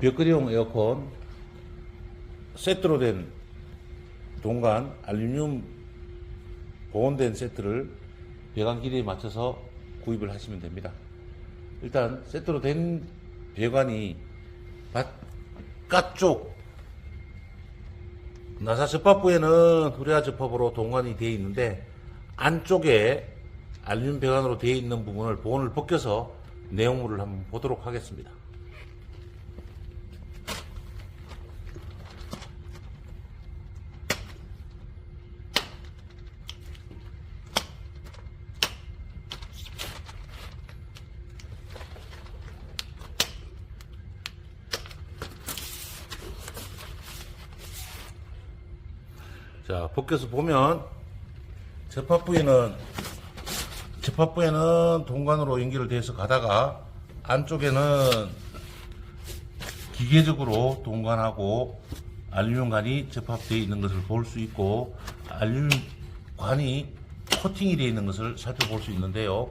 벽걸이용 에어컨 세트로 된 동간 알루미늄 보온된 세트를 배관 길이에 맞춰서 구입을 하시면 됩니다. 일단 세트로 된 배관이 바깥쪽 나사 접합부에는 후레아 접합으로 동관이 되어 있는데 안쪽에 알루미늄 배관으로 되어 있는 부분을 보온을 벗겨서 내용물을 한번 보도록 하겠습니다. 자, 벗겨서 보면 접합부에는 접합 부에는 동관으로 연결을 돼서 가다가 안쪽에는 기계적으로 동관하고 알루미늄관이 접합되어 있는 것을 볼 수 있고 알루미늄관이 코팅이 되어 있는 것을 살펴볼 수 있는데요.